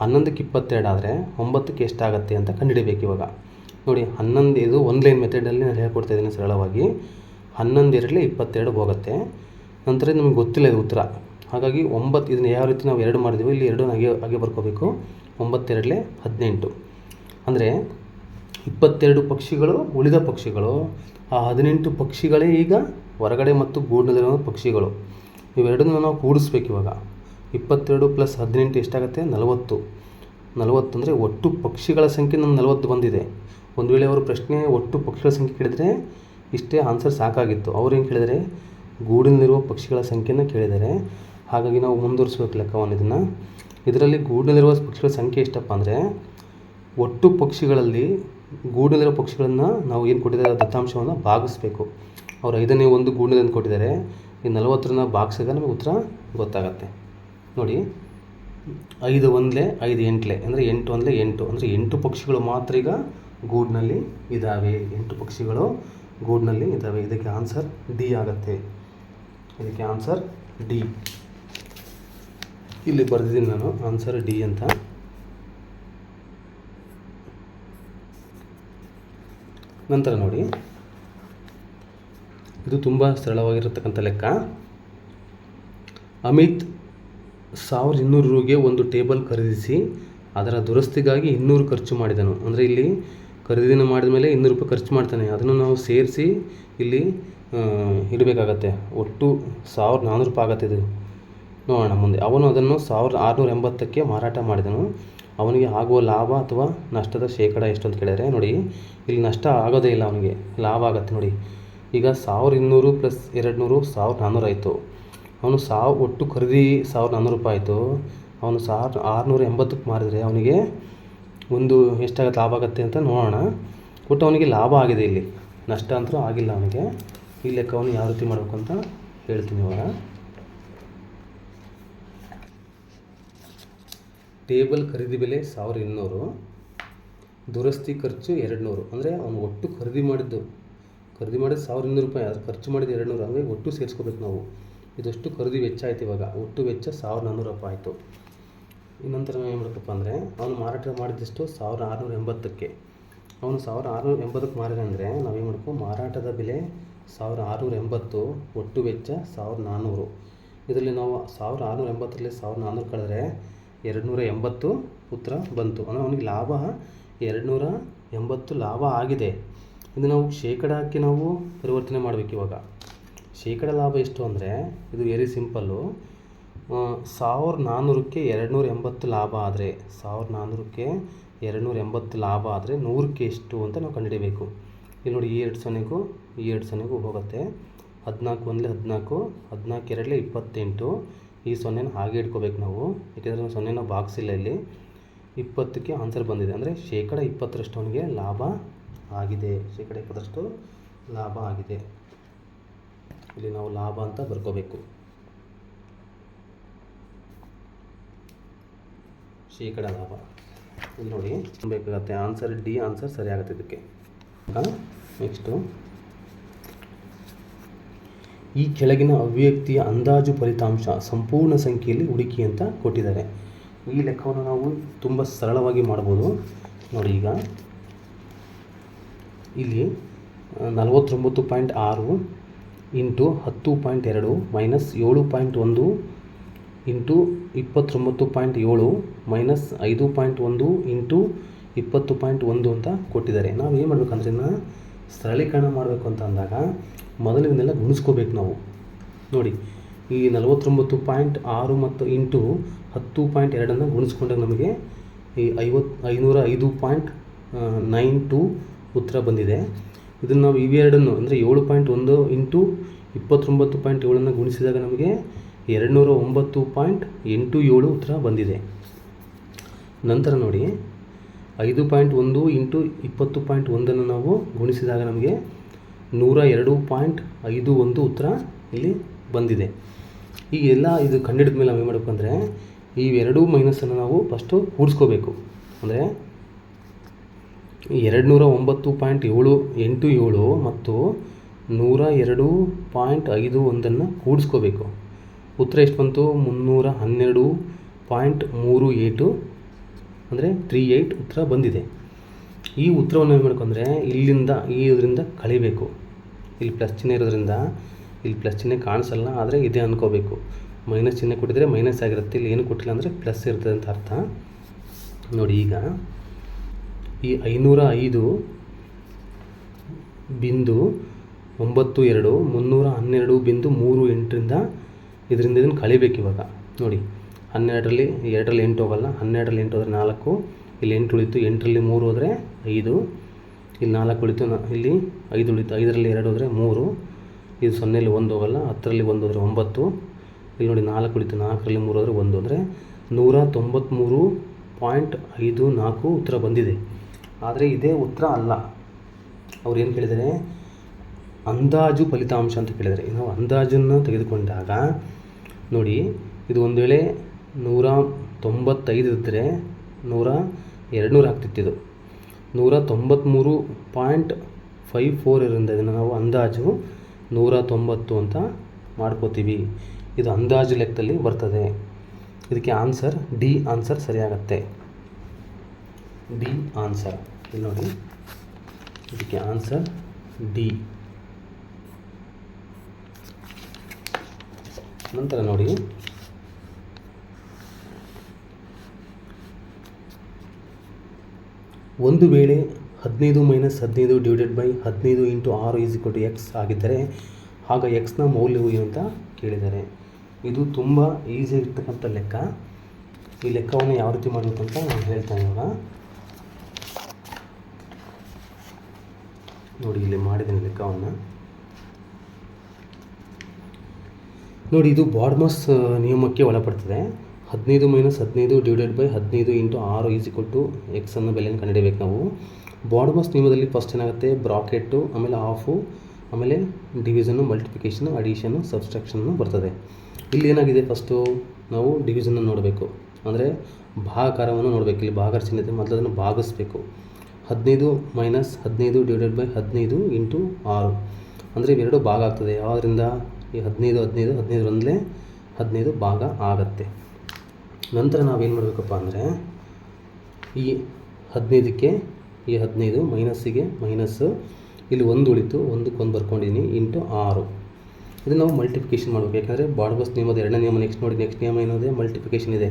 Speaker 1: ಹನ್ನೊಂದಕ್ಕೆ ಇಪ್ಪತ್ತೆರಡು ಆದರೆ ಒಂಬತ್ತಕ್ಕೆ ಎಷ್ಟಾಗತ್ತೆ ಅಂತ ಕಂಡುಹಿಡಿಬೇಕು ಇವಾಗ. ನೋಡಿ, ಹನ್ನೊಂದು, ಇದು ಒನ್ ಲೈನ್ ಮೆಥಡಲ್ಲಿ ನಾನು ಹೇಳ್ಕೊಡ್ತಾ ಇದ್ದೀನಿ ಸರಳವಾಗಿ. ಹನ್ನೊಂದು ಎರಡಲೇ ಇಪ್ಪತ್ತೆರಡು ಹೋಗುತ್ತೆ. ನಂತರ ನಮಗೆ ಗೊತ್ತಿಲ್ಲ ಇದು ಉತ್ತರ. ಹಾಗಾಗಿ ಒಂಬತ್ತು, ಇದನ್ನು ಯಾವ ರೀತಿ ನಾವು ಎರಡು ಮಾಡಿದೀವಿ, ಇಲ್ಲಿ ಎರಡು ಹಾಗೆ ಹಾಗೆ ಬರ್ಕೋಬೇಕು. ಒಂಬತ್ತೆರಡಲೆ ಹದಿನೆಂಟು. ಅಂದರೆ ಇಪ್ಪತ್ತೆರಡು ಪಕ್ಷಿಗಳು ಉಳಿದ ಪಕ್ಷಿಗಳು. ಆ ಹದಿನೆಂಟು ಪಕ್ಷಿಗಳೇ ಈಗ ಹೊರಗಡೆ ಮತ್ತು ಗೂಡಿನಲ್ಲಿರೋ ಪಕ್ಷಿಗಳು. ಇವೆರಡನ್ನೂ ನಾವು ಕೂಡಿಸ್ಬೇಕು ಇವಾಗ. ಇಪ್ಪತ್ತೆರಡು ಪ್ಲಸ್ ಹದಿನೆಂಟು ಎಷ್ಟಾಗುತ್ತೆ? ನಲವತ್ತು. ನಲವತ್ತು ಅಂದರೆ ಒಟ್ಟು ಪಕ್ಷಿಗಳ ಸಂಖ್ಯೆ ನಮ್ಮ ನಲವತ್ತು ಬಂದಿದೆ. ಒಂದು ವೇಳೆ ಅವರು ಪ್ರಶ್ನೆ ಒಟ್ಟು ಪಕ್ಷಿಗಳ ಸಂಖ್ಯೆ ಕೇಳಿದರೆ ಇಷ್ಟೇ ಆನ್ಸರ್ ಸಾಕಾಗಿತ್ತು. ಅವ್ರು ಏನು ಕೇಳಿದರೆ? ಗೂಡಿನಲ್ಲಿರುವ ಪಕ್ಷಿಗಳ ಸಂಖ್ಯೆನ ಕೇಳಿದ್ದಾರೆ ಹಾಗಾಗಿ ನಾವು ಮುಂದುವರಿಸ್ಬೇಕು ಲೆಕ್ಕವನ್ನು ಇದನ್ನು. ಇದರಲ್ಲಿ ಗೂಡಿನಲ್ಲಿರುವ ಪಕ್ಷಿಗಳ ಸಂಖ್ಯೆ ಎಷ್ಟಪ್ಪ ಅಂದರೆ, ಒಟ್ಟು ಪಕ್ಷಿಗಳಲ್ಲಿ ಗೂಡಿನಲ್ಲಿರುವ ಪಕ್ಷಿಗಳನ್ನು ನಾವು ಏನು ಕೊಟ್ಟಿದ್ದಾರೆ? ದತ್ತಾಂಶವನ್ನು ಭಾಗಿಸ್ಬೇಕು. ಅವ್ರು ಐದನೇ ಒಂದು ಅಂತ ಕೊಟ್ಟಿದ್ದಾರೆ. ಈ ನಲವತ್ತರನ್ನ ಬಾಕ್ಸಿಗೆ ನಮಗೆ ಉತ್ತರ ಗೊತ್ತಾಗತ್ತೆ. ನೋಡಿ, ಐದು ಒಂದಲೇ, ಐದು ಎಂಟ್ಲೆ, ಅಂದರೆ ಎಂಟು ಒಂದಲೇ ಎಂಟು, ಅಂದರೆ ಎಂಟು ಪಕ್ಷಿಗಳು ಮಾತ್ರ ಈಗ ಗೂಡಿನಲ್ಲಿ ಇದ್ದಾವೆ ಎಂಟು ಪಕ್ಷಿಗಳು ಗೂಡಿನಲ್ಲಿ ಇದ್ದಾವೆ ಇದಕ್ಕೆ ಆನ್ಸರ್ ಡಿ ಆಗುತ್ತೆ. ಇದಕ್ಕೆ ಆನ್ಸರ್ ಡಿ ಇಲ್ಲಿ ಬರೆದಿದ್ದೀನಿ ನಾನು ಆನ್ಸರ್ ಡಿ ಅಂತ. ನಂತರ ನೋಡಿ ಇದು ತುಂಬ ಸರಳವಾಗಿರತಕ್ಕಂಥ ಲೆಕ್ಕ. ಅಮಿತ್ ಸಾವಿರದ ಇನ್ನೂರು ರೂಗೆ ಒಂದು ಟೇಬಲ್ ಖರೀದಿಸಿ ಅದರ ದುರಸ್ತಿಗಾಗಿ ಇನ್ನೂರು ಖರ್ಚು ಮಾಡಿದನು. ಅಂದರೆ ಇಲ್ಲಿ ಖರೀದಿನ ಮಾಡಿದ ಮೇಲೆ ಇನ್ನೂರು ರೂಪಾಯಿ ಖರ್ಚು ಮಾಡ್ತಾನೆ. ಅದನ್ನು ನಾವು ಸೇರಿಸಿ ಇಲ್ಲಿ ಇಡಬೇಕಾಗತ್ತೆ. ಒಟ್ಟು ಸಾವಿರದ ನಾನ್ನೂರು ರೂಪಾಯಿ ಆಗತ್ತೆ ಇದು. ನೋಡೋಣ ಮುಂದೆ. ಅವನು ಅದನ್ನು ಸಾವಿರದ ಆರುನೂರ ಎಂಬತ್ತಕ್ಕೆ ಮಾರಾಟ ಮಾಡಿದನು. ಅವನಿಗೆ ಆಗುವ ಲಾಭ ಅಥವಾ ನಷ್ಟದ ಶೇಕಡ ಎಷ್ಟು ಅಂತ ಕೇಳಿದರೆ, ನೋಡಿ, ಇಲ್ಲಿ ನಷ್ಟ ಆಗೋದೇ ಇಲ್ಲ ಅವನಿಗೆ. ಲಾಭ ಆಗತ್ತೆ, ನೋಡಿ. ಈಗ ಸಾವಿರ ಇನ್ನೂರು ಪ್ಲಸ್ ಎರಡು ನೂರು, ಸಾವಿರದ ನಾನ್ನೂರು ಆಯಿತು. ಅವನು ಸಾವು, ಒಟ್ಟು ಖರೀದಿ ಸಾವಿರದ ನಾನ್ನೂರು ರೂಪಾಯಿ ಆಯಿತು. ಅವನು ಸಾವಿರ ಆರುನೂರ ಎಂಬತ್ತಕ್ಕೆ ಮಾರಿದರೆ ಅವನಿಗೆ ಒಂದು ಎಷ್ಟಾಗತ್ತೆ, ಲಾಭ ಆಗುತ್ತೆ ಅಂತ ನೋಡೋಣ. ಒಟ್ಟು ಅವನಿಗೆ ಲಾಭ ಆಗಿದೆ ಇಲ್ಲಿ. ನಷ್ಟ ಅಂತೂ ಆಗಿಲ್ಲ ಅವನಿಗೆ. ಈ ಲೆಕ್ಕವನ್ನು ಯಾವ ರೀತಿ ಮಾಡಬೇಕು ಅಂತ ಹೇಳ್ತೀನಿ ಇವಾಗ. ಟೇಬಲ್ ಖರೀದಿ ಬೆಲೆ ಸಾವಿರದ ಇನ್ನೂರು, ದುರಸ್ತಿ ಖರ್ಚು ಎರಡು ನೂರು. ಅಂದರೆ ಅವನು ಒಟ್ಟು ಖರೀದಿ ಮಾಡಿದ್ದು ಖರೀದಿ ಮಾಡಿದ ಸಾವಿರದ ಇನ್ನೂರು ರೂಪಾಯಿ ಅದು ಖರ್ಚು ಮಾಡಿದ ಎರಡು ನೂರು ಹಂಗಾಗಿ ಒಟ್ಟು ಸೇರಿಸ್ಕೋಬೇಕು ನಾವು. ಇದಷ್ಟು ಖರೀದಿ ವೆಚ್ಚ ಆಯ್ತು ಇವಾಗ. ಒಟ್ಟು ವೆಚ್ಚ ಸಾವಿರದ ನಾನ್ನೂರು ರೂಪಾಯಿ ಆಯಿತು. ಇನ್ನೊಂಥರ ಏನು ಮಾಡಬೇಕಪ್ಪ ಅಂದರೆ, ಅವನು ಮಾರಾಟ ಮಾಡಿದ್ದಷ್ಟು ಸಾವಿರದ ಆರುನೂರ ಎಂಬತ್ತಕ್ಕೆ. ಅವನು ಸಾವಿರದ ಆರುನೂರ ಎಂಬತ್ತಕ್ಕೆ ಮಾರಿದೆ ಅಂದರೆ ನಾವೇನು ಮಾಡಬೇಕು? ಮಾರಾಟದ ಬೆಲೆ ಸಾವಿರದ ಆರುನೂರ ಎಂಬತ್ತು, ಒಟ್ಟು ವೆಚ್ಚ ಸಾವಿರದ ನಾನ್ನೂರು ಇದರಲ್ಲಿ ನಾವು ಸಾವಿರದ ಆರುನೂರ ಎಂಬತ್ತರಲ್ಲಿ ಸಾವಿರದ ನಾನ್ನೂರು ಕಳೆದ್ರೆ ಎರಡು ನೂರ ಎಂಬತ್ತು ಉತ್ತರ ಬಂತು. ಅಂದರೆ ಅವನಿಗೆ ಲಾಭ ಎರಡು ನೂರ ಎಂಬತ್ತು ಲಾಭ ಆಗಿದೆ. ಇದು ನಾವು ಶೇಕಡ ನಾವು ಪರಿವರ್ತನೆ ಮಾಡಬೇಕು ಇವಾಗ. ಶೇಕಡ ಲಾಭ ಎಷ್ಟು ಅಂದರೆ, ಇದು ವೆರಿ ಸಿಂಪಲ್ಲು ಸಾವಿರದ ನಾನ್ನೂರಕ್ಕೆ ಎರಡುನೂರ ಎಂಬತ್ತು ಲಾಭ ಆದರೆ ಸಾವಿರದ ನಾನ್ನೂರಕ್ಕೆ ಎರಡುನೂರ ಎಂಬತ್ತು ಲಾಭ ಆದರೆ ನೂರಕ್ಕೆ ಎಷ್ಟು ಅಂತ ನಾವು ಕಂಡುಹಿಡಿಬೇಕು. ಇಲ್ಲಿ ನೋಡಿ ಈ ಎರಡು ಸೊನ್ನೆಗೂ, ಈ ಎರಡು ಸೊನ್ನೆಗೂ ಹೋಗುತ್ತೆ. ಹದಿನಾಲ್ಕು ಒಂದಲೇ ಹದಿನಾಲ್ಕು ಹದಿನಾಲ್ಕು ಎರಡಲೇ ಇಪ್ಪತ್ತೆಂಟು. ಈ ಸೊನ್ನೆನ ಹಾಗೆ ಇಟ್ಕೋಬೇಕು ನಾವು. ಯಾಕೆಂದರೆ ನಾವು ಸೊನ್ನೆನ ಬಾಕ್ಸಿಲ್ಲ ಇಲ್ಲಿ ಇಪ್ಪತ್ತಕ್ಕೆ ಆನ್ಸರ್ ಬಂದಿದೆ. ಅಂದರೆ ಶೇಕಡ ಇಪ್ಪತ್ತರಷ್ಟು ಅವನಿಗೆ ಲಾಭ ಆಗಿದೆ. ಶೇಕಡ ಇಪ್ಪತ್ತರಷ್ಟು ಲಾಭ ಆಗಿದೆ. ಇಲ್ಲಿ ನಾವು ಲಾಭ ಅಂತ ಬರ್ಕೋಬೇಕು. ಶೇಕಡ ಲಾಭ. ಇಲ್ಲಿ ನೋಡಿ ಬೇಕಾಗುತ್ತೆ. ಆನ್ಸರ್ ಡಿ ಆನ್ಸರ್ ಸರಿ ಆಗುತ್ತೆ ಇದಕ್ಕೆ. ನೆಕ್ಸ್ಟು ಈ ಕೆಳಗಿನ ಅಭಿವ್ಯಕ್ತಿಯ ಅಂದಾಜು ಫಲಿತಾಂಶ ಸಂಪೂರ್ಣ ಸಂಖ್ಯೆಯಲ್ಲಿ ಹುಡುಕಿ ಅಂತ ಕೊಟ್ಟಿದ್ದಾರೆ. ಈ ಲೆಕ್ಕವನ್ನು ನಾವು ತುಂಬ ಸರಳವಾಗಿ ಮಾಡ್ಬೋದು. ನೋಡಿ ಈಗ ಇಲ್ಲಿ ನಲವತ್ತೊಂಬತ್ತು ಪಾಯಿಂಟ್ ಆರು ಇಂಟು ಹತ್ತು ಪಾಯಿಂಟ್ ಎರಡು ಮೈನಸ್ ಏಳು ಪಾಯಿಂಟ್ ಒಂದು ಇಂಟು ಇಪ್ಪತ್ತೊಂಬತ್ತು ಪಾಯಿಂಟ್ ಏಳು ಮೈನಸ್ ಐದು ಪಾಯಿಂಟ್ ಒಂದು ಇಂಟು ಇಪ್ಪತ್ತು ಪಾಯಿಂಟ್ ಒಂದು ಅಂತ ಕೊಟ್ಟಿದ್ದಾರೆ. ನಾವು ಏನು ಮಾಡಬೇಕಂದ್ರೆ ಇದನ್ನ ಸರಳೀಕರಣ ಮಾಡಬೇಕು ಅಂತ ಅಂದಾಗ ಮೊದಲಿನೆಲ್ಲ ಗುಣಿಸ್ಕೊಬೇಕು ನಾವು. ನೋಡಿ, ಈ ನಲವತ್ತೊಂಬತ್ತು ಪಾಯಿಂಟ್ ಆರು ಮತ್ತು ಇಂಟು ಹತ್ತು ಪಾಯಿಂಟ್ ಎರಡನ್ನು ಗುಣಿಸ್ಕೊಂಡಾಗ ನಮಗೆ ಈ ಐವತ್ತು ಐನೂರ ಐದು ಪಾಯಿಂಟ್ ನೈನ್ ಟು ಉತ್ತರ ಬಂದಿದೆ. ಇದನ್ನು ನಾವು ಇವೆರಡನ್ನು ಅಂದರೆ ಏಳು ಪಾಯಿಂಟ್ ಒಂದು ಇಂಟು ಇಪ್ಪತ್ತೊಂಬತ್ತು ಪಾಯಿಂಟ್ ಏಳನ್ನು ಗುಣಿಸಿದಾಗ ನಮಗೆ ಎರಡು ನೂರ ಒಂಬತ್ತು ಪಾಯಿಂಟ್ ಎಂಟು ಏಳು ಉತ್ತರ ಬಂದಿದೆ. ನಂತರ ನೋಡಿ, ಐದು ಪಾಯಿಂಟ್ ಒಂದು ಇಂಟು ಇಪ್ಪತ್ತು ಪಾಯಿಂಟ್ ಒಂದನ್ನು ನಾವು ಗುಣಿಸಿದಾಗ ನಮಗೆ ನೂರ ಎರಡು ಪಾಯಿಂಟ್ ಐದು ಒಂದು ಉತ್ತರ ಇಲ್ಲಿ ಬಂದಿದೆ. ಈ ಎಲ್ಲ ಇದು ಕಂಡಿಡಿದ ಮೇಲೆ ನಾವು ಏನು ಮಾಡಬೇಕಂದ್ರೆ ಇವೆರಡೂ ಮೈನಸನ್ನು ನಾವು ಫಸ್ಟು ಕೂಡಿಸ್ಕೋಬೇಕು ಅಂದರೆ ಎರಡು ನೂರ ಒಂಬತ್ತು ಪಾಯಿಂಟ್ ಏಳು ಎಂಟು ಏಳು ಮತ್ತು ನೂರ ಎರಡು ಪಾಯಿಂಟ್ ಐದು ಒಂದನ್ನು ಕೂಡಿಸ್ಕೋಬೇಕು. ಉತ್ತರ ಎಷ್ಟು ಬಂತು? ಮುನ್ನೂರ ಹನ್ನೆರಡು ಪಾಯಿಂಟ್ ಮೂರು ಏಟು ಅಂದರೆ ತ್ರೀ ಏಯ್ಟ್ ಉತ್ತರ ಬಂದಿದೆ. ಈ ಉತ್ತರವನ್ನು ಏನು ಮಾಡ್ಕೊಂಡ್ರೆ, ಇಲ್ಲಿಂದ, ಈ ಇದರಿಂದ ಕಳಿಬೇಕು. ಇಲ್ಲಿ ಪ್ಲಸ್ ಚಿಹ್ನೆ ಇರೋದ್ರಿಂದ ಇಲ್ಲಿ ಪ್ಲಸ್ ಚಿಹ್ನೆ ಕಾಣಿಸಲ್ಲ, ಆದರೆ ಇದೆ ಅಂದ್ಕೋಬೇಕು ಮೈನಸ್ ಚಿಹ್ನೆ ಕೊಟ್ಟಿದ್ರೆ ಮೈನಸ್ ಆಗಿರುತ್ತೆ, ಇಲ್ಲಿ ಏನು ಕೊಟ್ಟಿಲ್ಲ ಅಂದರೆ ಪ್ಲಸ್ ಇರ್ತದೆ ಅಂತ ಅರ್ಥ. ನೋಡಿ ಈಗ ಈ ಐನೂರ ಐದು ಬಿಂದು ಒಂಬತ್ತು ಎರಡು ಮುನ್ನೂರ ಹನ್ನೆರಡು ಬಿಂದು ಮೂರು ಎಂಟರಿಂದ ಇದರಿಂದ ಇದನ್ನು ಕಳಿಬೇಕು ಇವಾಗ. ನೋಡಿ, ಹನ್ನೆರಡರಲ್ಲಿ ಎರಡರಲ್ಲಿ ಎಂಟು ಹೋಗಲ್ಲ, ಹನ್ನೆರಡರಲ್ಲಿ ಎಂಟು ಹೋದರೆ ನಾಲ್ಕು, ಇಲ್ಲಿ ಎಂಟು ಉಳಿತು, ಎಂಟರಲ್ಲಿ ಮೂರು ಹೋದರೆ ಐದು, ಇಲ್ಲಿ ನಾಲ್ಕು ಉಳಿತು ಇಲ್ಲಿ ಐದು ಉಳಿತು, ಐದರಲ್ಲಿ ಎರಡು ಹೋದರೆ ಮೂರು, ಇದು ಸೊನ್ನೆಯಲ್ಲಿ ಒಂದು ಹೋಗಲ್ಲ, ಹತ್ತರಲ್ಲಿ ಒಂದು ಹೋದರೆ ಒಂಬತ್ತು, ಇಲ್ಲಿ ನೋಡಿ ನಾಲ್ಕು ಉಳಿತು, ನಾಲ್ಕರಲ್ಲಿ ಮೂರು ಹೋದರೆ ಒಂದು, ಅಂದರೆ ನೂರ ತೊಂಬತ್ತ್ಮೂರು ಪಾಯಿಂಟ್ ಐದು ನಾಲ್ಕು ಉತ್ತರ ಬಂದಿದೆ. ಆದರೆ ಇದೇ ಉತ್ತರ ಅಲ್ಲ. ಅವ್ರು ಏನು ಕೇಳಿದರೆ? ಅಂದಾಜು ಫಲಿತಾಂಶ ಅಂತ ಕೇಳಿದರೆ. ನಾವು ಅಂದಾಜನ್ನು ತೆಗೆದುಕೊಂಡಾಗ ನೋಡಿ, ಇದು ಒಂದು ವೇಳೆ ನೂರ ತೊಂಬತ್ತೈದು ಇದ್ದರೆ ನೂರ ಎರಡು ನೂರು ನೂರ ತೊಂಬತ್ತ್ಮೂರು ಪಾಯಿಂಟ್ ಫೈವ್ ಫೋರ್ ಇರೋದ್ರಿಂದ ಇದನ್ನು ನಾವು ಅಂದಾಜು ನೂರ ತೊಂಬತ್ತು ಅಂತ ಮಾಡ್ಕೋತೀವಿ. ಇದು ಅಂದಾಜು ಲೆಕ್ಕದಲ್ಲಿ ಬರ್ತದೆ. ಇದಕ್ಕೆ answer D answer ಸರಿಯಾಗತ್ತೆ. D answer. ಇಲ್ಲಿ ನೋಡಿ. ಇದಕ್ಕೆ ಆನ್ಸರ್ ಡಿ ನಂತರ ನೋಡಿ. ಒಂದು ವೇಳೆ ಹದಿನೈದು ಮೈನಸ್ ಹದಿನೈದು ಡಿವೈಡೆಡ್ ಬೈ ಹದಿನೈದು ಇಂಟು ಆರು ಈಸ್ ಇಕ್ವಲ್ ಟು ಎಕ್ಸ್ ಆಗಿದ್ದರೆ, ಆಗ ಎಕ್ಸ್ನ ಮೌಲ್ಯವು ಏನು ಅಂತ ಕೇಳಿದ್ದಾರೆ ಇದು ತುಂಬ ಈಸಿ ಇರ್ತಕ್ಕಂಥ ಲೆಕ್ಕ. ಈ ಲೆಕ್ಕವನ್ನು ಯಾವ ರೀತಿ ಮಾಡಬೇಕಂತ ನಾನು ಹೇಳ್ತಾ ಇವಾಗ ನೋಡಿ, ಇಲ್ಲಿ ಮಾಡಿದ್ದೀನಿ ಲೆಕ್ಕವನ್ನು. ನೋಡಿ, ಇದು ಬಾಡ್ಮಸ್ ನಿಯಮಕ್ಕೆ ಒಳಪಡ್ತದೆ. ಹದಿನೈದು ಮೈನಸ್ ಹದಿನೈದು ಡಿವೈಡೆಡ್ ಬೈ ಹದಿನೈದು ಇಂಟು ಆರು ಈಸ್ ಇಕ್ವಲ್ ಟು ಎಕ್ಸ್ ಬೆಲೆಯನ್ನು ಕಂಡುಹಿಡಬೇಕು ನಾವು. ಬಾಡ್ಮಸ್ ನಿಯಮದಲ್ಲಿ ಫಸ್ಟ್ ಏನಾಗುತ್ತೆ? ಬ್ರಾಕೆಟ್ಟು ಆಮೇಲೆ ಆಫು ಆಮೇಲೆ ಡಿವಿಷನ್ನು ಮಲ್ಟಿಪ್ಲಿಕೇಶನ್ ಅಡಿಷನ್ನು ಸಬ್ಸ್ಟ್ರಾಕ್ಷನ್ನು ಬರ್ತದೆ. ಇಲ್ಲಿ ಏನಾಗಿದೆ ಫಸ್ಟು ನಾವು ಡಿವಿಷನನ್ನು ನೋಡಬೇಕು. ಅಂದರೆ ಭಾಗಕಾರವನ್ನು ನೋಡಬೇಕು. ಇಲ್ಲಿ ಭಾಗಾಕಾರ ಚಿಹ್ನೆ ಇದೆ ಮೊದಲು ಅದನ್ನು ಭಾಗಿಸ್ಬೇಕು. ಹದಿನೈದು ಮೈನಸ್ ಹದಿನೈದು ಡಿವೈಡೆಡ್ ಬೈ ಹದಿನೈದು ಇಂಟು ಆರು. ಅಂದರೆ ಇವೆರಡು ಭಾಗ ಆಗ್ತದೆ. ಯಾವುದರಿಂದ ಈ ಹದಿನೈದು ಹದಿನೈದು ಹದಿನೈದು ಒಂದಲೇ ಹದಿನೈದು ಭಾಗ ಆಗತ್ತೆ. ನಂತರ ನಾವೇನು ಮಾಡಬೇಕಪ್ಪ ಅಂದರೆ ಈ ಹದಿನೈದಕ್ಕೆ ಈ ಹದಿನೈದು ಮೈನಸ್ಸಿಗೆ ಮೈನಸ್ಸು ಇಲ್ಲಿ ಒಂದು ಉಳಿತು, ಒಂದಕ್ಕೆ ಒಂದು ಬರ್ಕೊಂಡಿದ್ದೀನಿ ಇಂಟು ಆರು. ಇದನ್ನು ನಾವು ಮಲ್ಟಿಪ್ಲಿಕೇಶನ್ ಮಾಡಬೇಕು. ಯಾಕಂದರೆ ಬಾಡ್ಬಸ್ ನಿಯಮದ ಎರಡನೇ ನಿಯಮ ನೆಕ್ಸ್ಟ್ ನೋಡಿ ನೆಕ್ಸ್ಟ್ ನಿಯಮ ಏನಿದೆ? ಮಲ್ಟಿಪ್ಲಿಕೇಶನ್ ಇದೆ.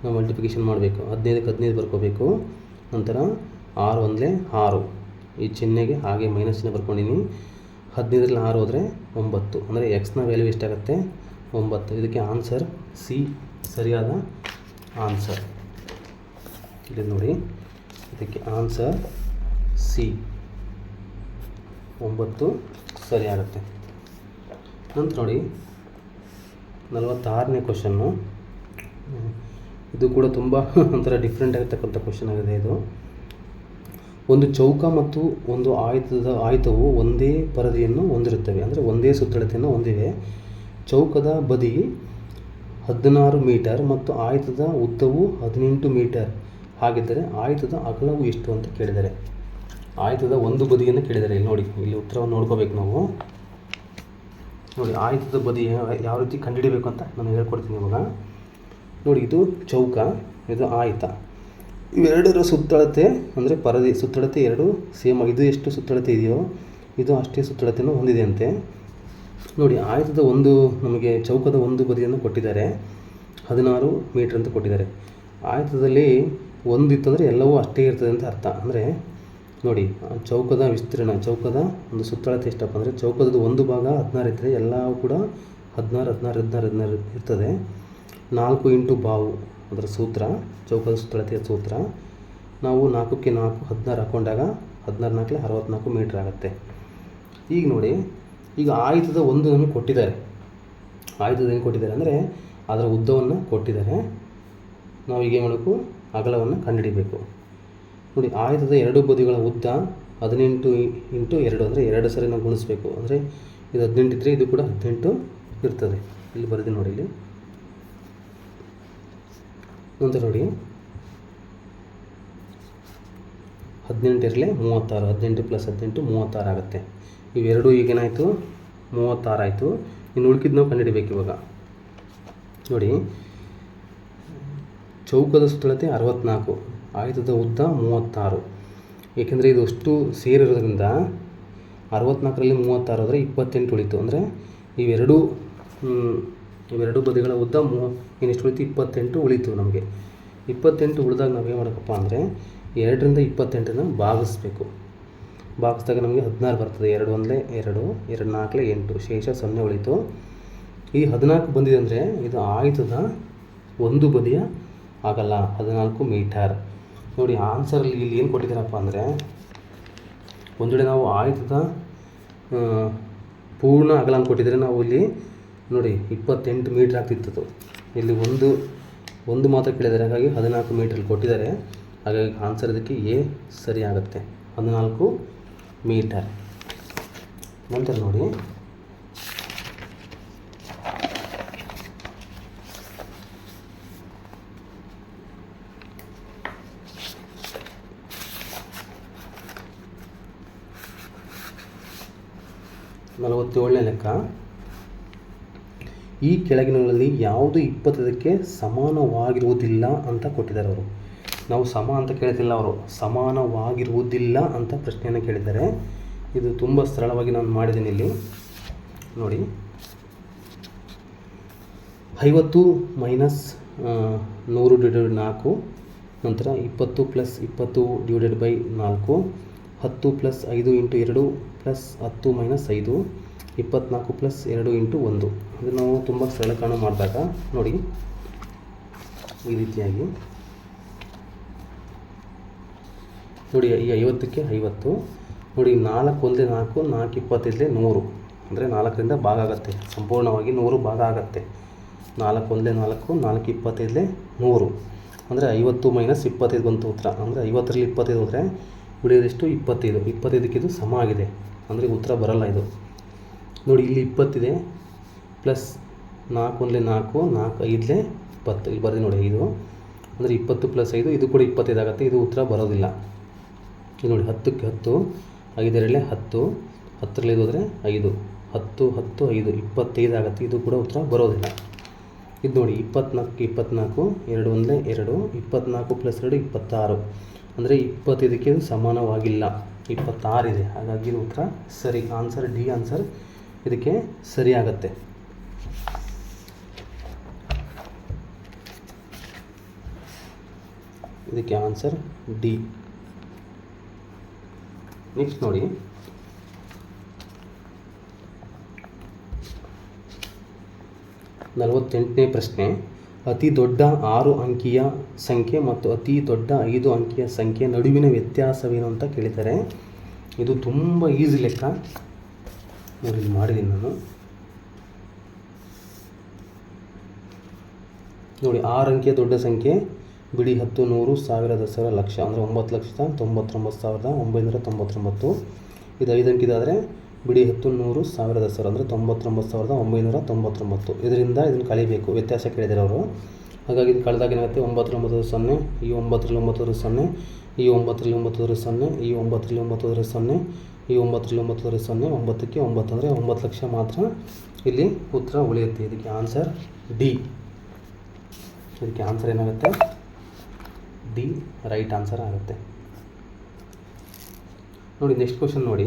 Speaker 1: ನಾವು ಮಲ್ಟಿಪ್ಲಿಕೇಶನ್ ಮಾಡಬೇಕು. ಹದಿನೈದಕ್ಕೆ ಹದಿನೈದು ಬರ್ಕೋಬೇಕು. ನಂತರ ಆರು ಒಂದಲೇ ಆರು. ಈ ಚಿಹ್ನೆಗೆ ಹಾಗೆ ಮೈನಸ್ ಚಿಹ್ನೆ ಬರ್ಕೊಂಡಿನಿ. ಹದಿನೈದರಲ್ಲಿ ಆರು ಹೋದರೆ ಒಂಬತ್ತು. ಅಂದರೆ ಎಕ್ಸ್ನ ವ್ಯಾಲ್ಯೂ ಎಷ್ಟಾಗುತ್ತೆ? ಒಂಬತ್ತು. ಇದಕ್ಕೆ ಆನ್ಸರ್ ಸಿ ಸರಿಯಾದ ಆನ್ಸರ್ ಇಲ್ಲಿ ನೋಡಿ. ಇದಕ್ಕೆ ಆನ್ಸರ್ ಸಿ ಒಂಬತ್ತು ಸರಿಯಾಗುತ್ತೆ. ನಂತರ ನೋಡಿ. ನಲವತ್ತಾರನೇ ಕ್ವಶನ್ನು ಇದು ಕೂಡ ತುಂಬ ಒಂಥರ ಡಿಫ್ರೆಂಟ್ ಆಗಿರ್ತಕ್ಕಂಥ ಕ್ವಶನ್ ಆಗಿದೆ ಇದು. ಒಂದು ಚೌಕ ಮತ್ತು ಒಂದು ಆಯುಧದ, ಆಯುಧವು ಒಂದೇ ಪರದೆಯನ್ನು ಹೊಂದಿರುತ್ತವೆ. ಅಂದರೆ ಒಂದೇ ಸುತ್ತಳತೆಯನ್ನು ಹೊಂದಿವೆ. ಚೌಕದ ಬದಿ ಹದಿನಾರು ಮೀಟರ್ ಮತ್ತು ಆಯುಧದ ಉದ್ದವು ಹದಿನೆಂಟು ಮೀಟರ್ ಹಾಗಿದ್ದರೆ ಆಯುಧದ ಅಗಲವು ಎಷ್ಟು ಅಂತ ಕೇಳಿದ್ದಾರೆ ಆಯುಧದ ಒಂದು ಬದಿಯನ್ನು ಕೇಳಿದ್ದಾರೆ ಇಲ್ಲಿ ನೋಡಿ, ಇಲ್ಲಿ ಉತ್ತರವನ್ನು ನೋಡ್ಕೋಬೇಕು ನಾವು. ನೋಡಿ, ಆಯುಧದ ಬದಿ ಯಾವ- ರೀತಿ ಕಂಡುಹಿಡಿಬೇಕು ಅಂತ ನಾನು ಹೇಳ್ಕೊಡ್ತೀನಿ ಇವಾಗ. ನೋಡಿ, ಇದು ಚೌಕ, ಇದು ಆಯತ ಇವೆರಡರ ಸುತ್ತಳತೆ ಅಂದರೆ ಪರದೆ, ಸುತ್ತಳತೆ ಎರಡು ಸೇಮ್ ಇದು ಎಷ್ಟು ಸುತ್ತಳತೆ ಇದೆಯೋ ಇದು ಅಷ್ಟೇ ಸುತ್ತಳತೆಯನ್ನು ಹೊಂದಿದೆಯಂತೆ. ನೋಡಿ, ಆಯತದ ಒಂದು ನಮಗೆ ಚೌಕದ ಒಂದು ಬದಿಯನ್ನು ಕೊಟ್ಟಿದ್ದಾರೆ, ಹದಿನಾರು ಮೀಟ್ರ್ ಅಂತ ಕೊಟ್ಟಿದ್ದಾರೆ. ಆಯತದಲ್ಲಿ ಒಂದು ಇತ್ತಂದರೆ ಎಲ್ಲವೂ ಅಷ್ಟೇ ಇರ್ತದೆ ಅಂತ ಅರ್ಥ. ಅಂದರೆ ನೋಡಿ ಚೌಕದ ವಿಸ್ತೀರ್ಣ, ಚೌಕದ ಒಂದು ಸುತ್ತಳತೆ ಎಷ್ಟಪ್ಪ ಅಂದರೆ ಚೌಕದ ಒಂದು ಭಾಗ ಹದಿನಾರು ಇರ್ತದೆ, ಎಲ್ಲವೂ ಕೂಡ ಹದಿನಾರು ಹದಿನಾರು ಹದಿನಾರು ಹದಿನಾರು ಇರ್ತದೆ. ನಾಲ್ಕು ಇಂಟು ಬಾವು ಅದರ ಸೂತ್ರ, ಚೌಕದ ಸುತ್ತಳತೆಯ ಸೂತ್ರ. ನಾವು ನಾಲ್ಕಕ್ಕೆ ನಾಲ್ಕು, ಹದಿನಾರು ಹಾಕೊಂಡಾಗ ಹದಿನಾರು ನಾಲ್ಕಲೆ ಅರವತ್ನಾಲ್ಕು ಮೀಟ್ರ್ ಆಗುತ್ತೆ. ಈಗ ನೋಡಿ, ಈಗ ಆಯುಧದ ಒಂದು ನಮಗೆ ಕೊಟ್ಟಿದ್ದಾರೆ. ಆಯುಧದ ಏನು ಕೊಟ್ಟಿದ್ದಾರೆ ಅಂದರೆ, ಅದರ ಉದ್ದವನ್ನು ಕೊಟ್ಟಿದ್ದಾರೆ. ನಾವೀಗ ಏನು ಮಾಡಬೇಕು? ಅಗಲವನ್ನು ಕಂಡುಹಿಡಿಬೇಕು. ನೋಡಿ, ಆಯುಧದ ಎರಡು ಬದಿಗಳ ಉದ್ದ ಹದಿನೆಂಟು ಇಂಟು ಎರಡು ಅಂದರೆ ಎರಡು ಸರಿ ನಾವು ಗುಣಿಸ್ಬೇಕು. ಅಂದರೆ ಇದು ಹದಿನೆಂಟು ಇದ್ದರೆ ಇದು ಕೂಡ ಹದಿನೆಂಟು ಇರ್ತದೆ. ಇಲ್ಲಿ ಬರೆದಿ ನೋಡಿ ಇಲ್ಲಿ. ನಂತರ ನೋಡಿ. ಹದಿನೆಂಟು ಇರಲಿ, ಮೂವತ್ತಾರು. ಹದಿನೆಂಟು ಪ್ಲಸ್ ಹದಿನೆಂಟು, ಮೂವತ್ತಾರು ಆಗುತ್ತೆ. ಇವೆರಡು ಈಗೇನಾಯಿತು? ಮೂವತ್ತಾರು ಆಯಿತು. ಇನ್ನು ಉಳ್ಕಿದ್ದು ನಾವು ಕಂಡುಹಿಡಬೇಕು ಇವಾಗ. ನೋಡಿ. ಚೌಕದ ಸುತ್ತಳತೆ ಅರವತ್ತ್ನಾಲ್ಕು ಆಯುಧದ ಉದ್ದ ಮೂವತ್ತಾರು. ಏಕೆಂದರೆ ಇದು ಅಷ್ಟು ಸೇರಿರೋದ್ರಿಂದ ಅರವತ್ತ್ನಾಲ್ಕರಲ್ಲಿ ಮೂವತ್ತಾರು ಆದರೆ ಇಪ್ಪತ್ತೆಂಟು ಉಳಿತು. ಅಂದರೆ ಇವೆರಡೂ ಇವೆರಡೂ ಬದಿಗಳ ಉದ್ದ ಮೂ ಇನ್ನೆಷ್ಟು ಉಳಿತು, ಇಪ್ಪತ್ತೆಂಟು ಉಳಿತು ನಮಗೆ. ಇಪ್ಪತ್ತೆಂಟು ಉಳಿದಾಗ ನಾವು ಏನು ಮಾಡಬೇಕಪ್ಪ ಅಂದರೆ ಎರಡರಿಂದ ಇಪ್ಪತ್ತೆಂಟನ್ನು ಭಾಗಿಸ್ಬೇಕು. ಭಾಗಿಸಿದಾಗ ನಮಗೆ ಹದಿನಾರು ಬರ್ತದೆ, ಎರಡು ಒಂದಲೇ ಎರಡು ಎರಡು ನಾಲ್ಕಲೇ ಎಂಟು, ಶೇಷ ಸೊನ್ನೆ ಉಳಿತು. ಈ ಹದಿನಾಲ್ಕು ಬಂದಿದೆ ಅಂದರೆ ಇದು ಆಯುಧದ ಒಂದು ಬದಿಯ ಆಗಲ್ಲ, ಹದಿನಾಲ್ಕು ಮೀಟರ್. ನೋಡಿ ಆನ್ಸರಲ್ಲಿ ಇಲ್ಲಿ ಏನು ಕೊಟ್ಟಿದ್ದೀರಪ್ಪ ಅಂದರೆ ಒಂದು ವೇಳೆ ನಾವು ಆಯುಧದ ಪೂರ್ಣ ಅಗಲ ಅಂತ ಕೊಟ್ಟಿದ್ರೆ ನಾವು ಇಲ್ಲಿ ನೋಡಿ, ಇಪ್ಪತ್ತೆಂಟು ಮೀಟ್ರ್ ಆಗ್ತಿತ್ತು ಇಲ್ಲಿ ಒಂದು ಒಂದು ಮಾತ್ರ ಕೇಳಿದ್ದಾರೆ. ಹಾಗಾಗಿ ಹದಿನಾಲ್ಕು ಮೀಟ್ರಲ್ಲಿ ಕೊಟ್ಟಿದ್ದಾರೆ. ಹಾಗಾಗಿ ಆನ್ಸರ್ ಇದಕ್ಕೆ ಎ ಸರಿ ಆಗುತ್ತೆ. ಹದಿನಾಲ್ಕು ಮೀಟರ್ ನಂತರ ನೋಡಿ. ನಲವತ್ತೇಳನೇ ಲೆಕ್ಕ. ಈ ಕೆಳಗಿನಗಳಲ್ಲಿ ಯಾವುದು ಇಪ್ಪತ್ತದಕ್ಕೆ ಸಮಾನವಾಗಿರುವುದಿಲ್ಲ ಅಂತ ಕೊಟ್ಟಿದ್ದಾರೆ ಅವರು. ನಾವು ಸಮ ಅಂತ ಕೇಳ್ತಿಲ್ಲ ಅವರು. ಸಮಾನವಾಗಿರುವುದಿಲ್ಲ ಅಂತ ಪ್ರಶ್ನೆಯನ್ನು ಕೇಳಿದ್ದಾರೆ. ಇದು ತುಂಬ ಸರಳವಾಗಿ ನಾನು ಮಾಡಿದ್ದೀನಿ ಇಲ್ಲಿ. ನೋಡಿ. ಐವತ್ತು ಮೈನಸ್ ನೂರು ಡಿವೈಡೆಡ್ ನಾಲ್ಕು, ನಂತರ ಇಪ್ಪತ್ತು ಪ್ಲಸ್ ಇಪ್ಪತ್ತು ಡಿವೈಡೆಡ್ ಬೈ ನಾಲ್ಕು, ಹತ್ತು ಪ್ಲಸ್ ಐದು ಇಂಟು ಎರಡು ಪ್ಲಸ್ ಹತ್ತು ಮೈನಸ್ ಐದು ಇಪ್ಪತ್ನಾಲ್ಕು ಪ್ಲಸ್ ಎರಡು ಇಂಟು ಒಂದು. ಇದನ್ನು ನಾವು ತುಂಬ ಸರಳಕರಣ ಮಾಡಿದಾಗ, ನೋಡಿ, ಈ ರೀತಿಯಾಗಿ. ನೋಡಿ, ಈ ಐವತ್ತಕ್ಕೆ ಐವತ್ತು. ನೋಡಿ, ನಾಲ್ಕು ಒಂದೇ ನಾಲ್ಕು ನಾಲ್ಕು ಇಪ್ಪತ್ತೈದಲೇ ನೂರು. ಅಂದರೆ ನಾಲ್ಕರಿಂದ ಭಾಗ ಆಗುತ್ತೆ. ಸಂಪೂರ್ಣವಾಗಿ ನೂರು ಭಾಗ ಆಗುತ್ತೆ. ನಾಲ್ಕು ಒಂದೇ ನಾಲ್ಕು ನಾಲ್ಕು ಇಪ್ಪತ್ತೈದಲೇ ನೂರು. ಅಂದರೆ ಐವತ್ತು ಮೈನಸ್ ಇಪ್ಪತ್ತೈದು ಬಂತು ಉತ್ತರ. ಅಂದರೆ ಐವತ್ತರಲ್ಲಿ ಇಪ್ಪತ್ತೈದು ಹೋದರೆ ಉಳಿಯೋದೆಷ್ಟು ಇಪ್ಪತ್ತೈದು. ಇಪ್ಪತ್ತೈದಕ್ಕಿದು ಸಮ ಆಗಿದೆ. ಅಂದರೆ ಉತ್ತರ ಬರಲ್ಲ ಇದು. ನೋಡಿ, ಇಲ್ಲಿ ಇಪ್ಪತ್ತಿದೆ. ಪ್ಲಸ್ ನಾಲ್ಕು ಒಂದಲೇ ನಾಲ್ಕು ನಾಲ್ಕು ಐದಲೇ ಇಪ್ಪತ್ತು. ಇಲ್ಲಿ ಬರ್ದಿ ನೋಡಿ, ಐದು. ಅಂದರೆ ಇಪ್ಪತ್ತು ಪ್ಲಸ್ ಐದು, ಇದು ಕೂಡ ಇಪ್ಪತ್ತೈದು ಆಗುತ್ತೆ. ಇದು ಉತ್ತರ ಬರೋದಿಲ್ಲ. ಇಲ್ಲಿ ನೋಡಿ, ಹತ್ತಕ್ಕೆ ಹತ್ತು, ಐದರಲ್ಲೇ ಹತ್ತು, ಹತ್ತರಲ್ಲಿ ಹೋದರೆ ಐದು. ಹತ್ತು ಹತ್ತು, ಐದು, ಇಪ್ಪತ್ತೈದು ಆಗುತ್ತೆ. ಇದು ಕೂಡ ಉತ್ತರ ಬರೋದಿಲ್ಲ. ಇದು ನೋಡಿ, ಇಪ್ಪತ್ನಾಲ್ಕು ಇಪ್ಪತ್ನಾಲ್ಕು, ಎರಡು ಒಂದಲೇ ಎರಡು, ಇಪ್ಪತ್ನಾಲ್ಕು ಪ್ಲಸ್ ಎರಡು, ಇಪ್ಪತ್ತಾರು. ಅಂದರೆ ಇಪ್ಪತ್ತೈದಕ್ಕೆ ಇದು ಸಮಾನವಾಗಿಲ್ಲ. ಇಪ್ಪತ್ತಾರಿದೆ ಹಾಗಾಗಿ ಇದು ಉತ್ತರ ಸರಿ. ಆನ್ಸರ್ ಡಿ ಆನ್ಸರ್ ಇದಕ್ಕೆ ಸರಿಯಾಗತ್ತೆ. ಇದಕ್ಕೆ ಆನ್ಸರ್ ಡಿ. ನೆಕ್ಸ್ಟ್ ನೋಡಿ. ನಲವತ್ತೆಂಟನೇ ಪ್ರಶ್ನೆ. ಅತಿ ದೊಡ್ಡ ಆರು ಅಂಕಿಯ ಸಂಖ್ಯೆ ಮತ್ತು ಅತಿ ದೊಡ್ಡ ಐದು ಅಂಕಿಯ ಸಂಖ್ಯೆ ನಡುವಿನ ವ್ಯತ್ಯಾಸವೇನು ಅಂತ ಕೇಳಿದ್ದಾರೆ ಇದು ತುಂಬ ಈಸಿ ಲೆಕ್ಕ. ಇಲ್ಲಿ ಮಾಡಿದ್ದೀನಿ ನಾನು. ನೋಡಿ, ಆರು ಅಂಕಿಯ ದೊಡ್ಡ ಸಂಖ್ಯೆ, ಬಿಡಿ ಹತ್ತು, ನೂರು ಸಾವಿರ ದಸರ ಲಕ್ಷ, ಅಂದರೆ ಒಂಬತ್ತು ಲಕ್ಷದ, ತೊಂಬತ್ತೊಂಬತ್ತು ಸಾವಿರದ ಒಂಬೈನೂರ ತೊಂಬತ್ತೊಂಬತ್ತು. ಇದು ಐದು ಅಂಕಿದಾದರೆ, ಬಿಡಿ ಹತ್ತು, ನೂರು ಸಾವಿರ ದಸರ, ಅಂದರೆ ತೊಂಬತ್ತೊಂಬತ್ತು ಸಾವಿರದ ಒಂಬೈನೂರ ತೊಂಬತ್ತೊಂಬತ್ತು. ಇದರಿಂದ ಇದನ್ನು ಕಳಿಬೇಕು ವ್ಯತ್ಯಾಸ ಕೇಳಿದ್ದಾರೆ ಅವರು. ಹಾಗಾಗಿ ಇದು ಕಳೆದಾಗ ಏನಾಗುತ್ತೆ ಒಂಬತ್ತರೊಂಬತ್ತು ಸೊನ್ನೆ, ಈ ಒಂಬತ್ತರಲ್ಲಿ ಒಂಬತ್ತುವರೆ ಸೊನ್ನೆ, ಈ ಒಂಬತ್ತರಲ್ಲಿ ಒಂಬತ್ತುವರೆ ಸೊನ್ನೆ, ಈ ಒಂಬತ್ತರಲ್ಲಿ ಒಂಬತ್ತುವರೆ ಸೊನ್ನೆ ಈ ಒಂಬತ್ತರಲ್ಲಿ ಒಂಬತ್ತು ಅಂದರೆ ಸೊನ್ನೆ ಒಂಬತ್ತಕ್ಕೆ ಒಂಬತ್ತು ಅಂದರೆ ಒಂಬತ್ತು ಲಕ್ಷ ಮಾತ್ರ ಇಲ್ಲಿ ಉತ್ತರ ಉಳಿಯುತ್ತೆ. ಇದಕ್ಕೆ ಆನ್ಸರ್ ಡಿ ಇದಕ್ಕೆ ಆನ್ಸರ್ ಏನಾಗುತ್ತೆ? ಡಿ ರೈಟ್ ಆನ್ಸರ್ ಆಗುತ್ತೆ. ನೋಡಿ ನೆಕ್ಸ್ಟ್ ಕ್ವಶನ್ ನೋಡಿ.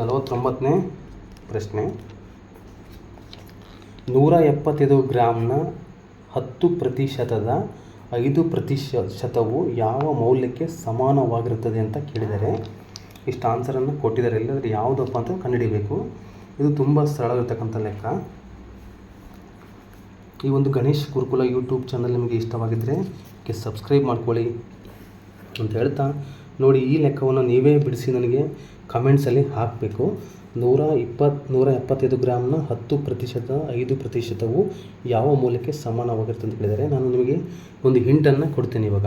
Speaker 1: ನಲವತ್ತೊಂಬತ್ತನೇ ಪ್ರಶ್ನೆ. ನೂರ ಎಪ್ಪತ್ತೈದು ಗ್ರಾಮ್ನ ಹತ್ತು ಪ್ರತಿಶತದ ಐದು ಪ್ರತಿಶತವು ಯಾವ ಮೌಲ್ಯಕ್ಕೆ ಸಮಾನವಾಗಿರುತ್ತದೆ ಅಂತ ಕೇಳಿದರೆ, ಇಷ್ಟು ಆನ್ಸರನ್ನು ಕೊಟ್ಟಿದ್ದಾರೆ. ಇಲ್ಲದ್ರೆ ಯಾವುದಪ್ಪ ಅಂತ ಕಂಡುಹಿಡಿಬೇಕು. ಇದು ತುಂಬ ಸರಳ ಇರತಕ್ಕಂಥ ಲೆಕ್ಕ. ಈ ಒಂದು ಗಣೇಶ್ ಗುರುಕುಲ ಯೂಟ್ಯೂಬ್ ಚಾನಲ್ ನಿಮಗೆ ಇಷ್ಟವಾಗಿದ್ದರೆ ಸಬ್ಸ್ಕ್ರೈಬ್ ಮಾಡ್ಕೊಳ್ಳಿ ಅಂತ ಹೇಳ್ತಾ, ನೋಡಿ ಈ ಲೆಕ್ಕವನ್ನು ನೀವೇ ಬಿಡಿಸಿ ನನಗೆ ಕಮೆಂಟ್ಸಲ್ಲಿ ಹಾಕಬೇಕು. ನೂರ ಇಪ್ಪತ್ತು ನೂರ ಎಪ್ಪತ್ತೈದು ಗ್ರಾಮ್ನ ಹತ್ತು ಪ್ರತಿಶತ, ಐದು ಪ್ರತಿಶತವು ಯಾವ ಮೌಲ್ಯಕ್ಕೆ ಸಮಾನವಾಗಿರುತ್ತೆ ಅಂತ ಹೇಳಿದರೆ ನಾನು ನಿಮಗೆ ಒಂದು ಹಿಂಟನ್ನು ಕೊಡ್ತೀನಿ ಇವಾಗ.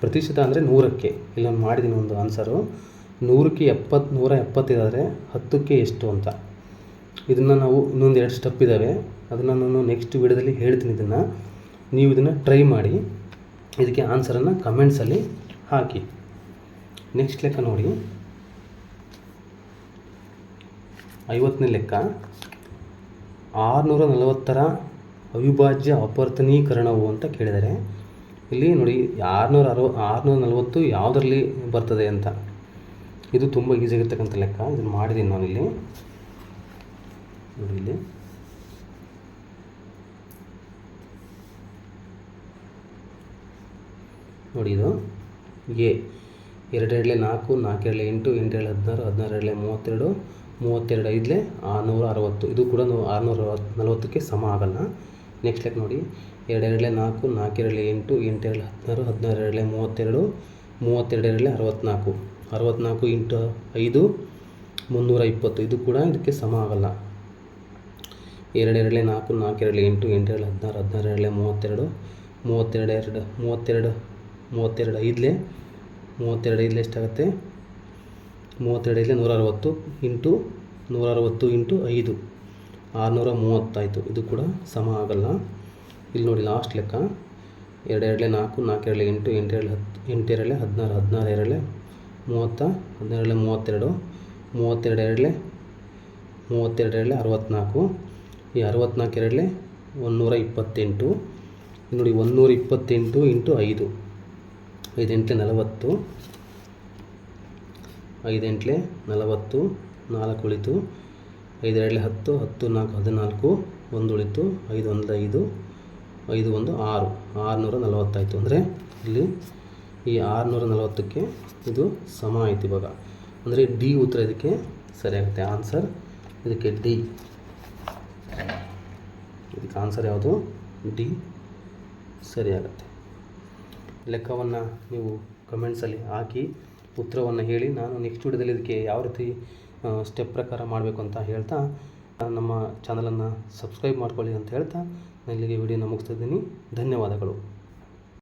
Speaker 1: ಪ್ರತಿಶತ ಅಂದರೆ ನೂರಕ್ಕೆ. ನಾನು ಮಾಡಿದ್ದೀನಿ ಒಂದು ಆನ್ಸರು ನೂರಕ್ಕೆ ಎಪ್ಪತ್ತು ನೂರ ಎಪ್ಪತ್ತೈದು ಆದರೆ ಹತ್ತಕ್ಕೆ ಎಷ್ಟು ಅಂತ. ಇದನ್ನು ನಾವು ಇನ್ನೊಂದು ಎರಡು ಸ್ಟೆಪ್ ಇದ್ದಾವೆ. ಅದನ್ನು ನಾನು ನೆಕ್ಸ್ಟ್ ವಿಡಿಯೋದಲ್ಲಿ ಹೇಳ್ತೀನಿ ಇದನ್ನು. ನೀವು ಇದನ್ನು ಟ್ರೈ ಮಾಡಿ. ಇದಕ್ಕೆ ಆನ್ಸರನ್ನು ಕಮೆಂಟ್ಸಲ್ಲಿ ಹಾಕಿ. ನೆಕ್ಸ್ಟ್ ಲೆಕ್ಕ ನೋಡಿ. ಐವತ್ತನೇ ಲೆಕ್ಕ. ಆರುನೂರ ನಲವತ್ತರ ಅವಿಭಾಜ್ಯ ಅಪರ್ತನೀಕರಣವು ಅಂತ ಕೇಳಿದರೆ, ಇಲ್ಲಿ ನೋಡಿ ಆರುನೂರ ಅರವ, ಆರುನೂರ ನಲವತ್ತು ಯಾವುದರಲ್ಲಿ ಬರ್ತದೆ ಅಂತ. ಇದು ತುಂಬ ಈಸಿಯಾಗಿರ್ತಕ್ಕಂಥ ಲೆಕ್ಕ. ಇದನ್ನು ಮಾಡಿದ್ದೀನಿ ನಾನಿಲ್ಲಿ ನೋಡಿ ಇಲ್ಲಿ. ನೋಡಿ ಇದು. ಎ, ಎರಡೆರಡಲೆ ನಾಲ್ಕು ನಾಲ್ಕೆರಡಲೆ ಎಂಟು ಎಂಟೆರಡು ಹದಿನಾರು ಹದಿನಾರೆರಡಲೆ ಮೂವತ್ತೆರಡು ಮೂವತ್ತೆರಡು ಐದಲೆ ಆರುನೂರ ಅರವತ್ತು ಇದು ಕೂಡ ಆರುನೂರ ನಲವತ್ತಕ್ಕೆ ಸಮ ಆಗಲ್ಲ. ನೆಕ್ಸ್ಟ್ ಲೆಕ್ಕ ನೋಡಿ. ಎರಡೆರಡಲೆ ನಾಲ್ಕು ನಾಲ್ಕೆರಡಲೆ ಎಂಟು ಎಂಟೆರಡು ಹದಿನಾರು ಹದಿನಾರೆರಡಲೆ ಮೂವತ್ತೆರಡು ಮೂವತ್ತೆರಡೆರಡಲೆ ಅರವತ್ತ್ನಾಲ್ಕು. ಅರವತ್ತ್ನಾಲ್ಕು ಇಂಟು ಐದು ಮುನ್ನೂರ ಇಪ್ಪತ್ತು ಇದು ಕೂಡ ಇದಕ್ಕೆ ಸಮ ಆಗಲ್ಲ. ಎರಡೆರಡಲೆ ನಾಲ್ಕು ನಾಲ್ಕೆರಡಲೆ ಎಂಟು ಎಂಟೆರಡು ಹದಿನಾರು ಹದಿನಾರೆರಡಲೆ ಮೂವತ್ತೆರಡು ಮೂವತ್ತೆರಡು, ಎರಡು, ಮೂವತ್ತೆರಡು ಮೂವತ್ತೆರಡು ಐದಲೆ ಮೂವತ್ತೆರಡು ಐದಲೆ ಎಷ್ಟಾಗುತ್ತೆ? ಮೂವತ್ತೆರಡು ಐದಲೆ ನೂರ ಅರವತ್ತು ಇಂಟು ನೂರ ಅರವತ್ತು ಇಂಟು ಐದು. ಆರುನೂರ ಮೂವತ್ತಾಯಿತು ಇದು ಕೂಡ ಸಮ ಆಗಲ್ಲ. ಇಲ್ಲಿ ನೋಡಿ ಲಾಸ್ಟ್ ಲೆಕ್ಕ. ಎರಡೆರಡಲೆ ನಾಲ್ಕು ನಾಲ್ಕೆರಡಲೆ ಎಂಟು ಎಂಟೆರಡು ಹತ್ತು ಎಂಟೆರಡಲೆ ಹದಿನಾರು ಹದಿನಾರು ಎರಡಲೆ ಮೂವತ್ತ ಹದಿನಾರಲೆ ಮೂವತ್ತೆರಡು ಮೂವತ್ತೆರಡು ಎರಡಲೆ ಮೂವತ್ತೆರಡು ಎರಡಲೆ ಅರವತ್ತ್ನಾಲ್ಕು, ಈ ಅರವತ್ತ್ನಾಲ್ಕು ಎರಡಲೆ ಒಂದುನೂರ ಇಪ್ಪತ್ತೆಂಟು ನೋಡಿ ಒಂದುನೂರ ಇಪ್ಪತ್ತೆಂಟು ಇಂಟು ಐದು. ಐದೆಂಟು ನಲವತ್ತು. ಐದೆಂಟ್ಲೆ ನಲವತ್ತು, ನಾಲ್ಕು ಉಳಿತು, ಐದೆರಡಲೆ ಹತ್ತು ಹತ್ತು, ನಾಲ್ಕು, ಹದಿನಾಲ್ಕು, ಒಂದು ಉಳಿತು, ಐದು, ಒಂದು, ಐದು ಐದು, ಒಂದು, ಆರು. ಆರುನೂರ ನಲವತ್ತಾಯಿತು. ಅಂದರೆ ಇಲ್ಲಿ ಈ ಆರುನೂರ ನಲವತ್ತಕ್ಕೆ ಇದು ಸಮ ಆಯಿತು ಇವಾಗ. ಅಂದರೆ ಡಿ ಉತ್ತರ ಇದಕ್ಕೆ ಸರಿಯಾಗುತ್ತೆ. ಆನ್ಸರ್ ಇದಕ್ಕೆ ಡಿ. ಇದಕ್ಕೆ ಆನ್ಸರ್ ಯಾವುದು? ಡಿ ಸರಿಯಾಗುತ್ತೆ. ಲೆಕ್ಕವನ್ನು ನೀವು ಕಮೆಂಟ್ಸಲ್ಲಿ ಹಾಕಿ ಉತ್ತರವನ್ನು ಹೇಳಿ ನಾನು ನೆಕ್ಸ್ಟ್ ವಿಡಿಯೋದಲ್ಲಿ ಇದಕ್ಕೆ ಯಾವ ರೀತಿ ಸ್ಟೆಪ್ ಪ್ರಕಾರ ಮಾಡಬೇಕು ಅಂತ ಹೇಳ್ತಾ, ನಮ್ಮ ಚಾನಲನ್ನು ಸಬ್ಸ್ಕ್ರೈಬ್ ಮಾಡ್ಕೊಳ್ಳಿ ಅಂತ ಹೇಳ್ತಾ, ಇಲ್ಲಿಗೆ ವಿಡಿಯೋನ ಮುಗಿಸ್ತಿದ್ದೀನಿ ಧನ್ಯವಾದಗಳು.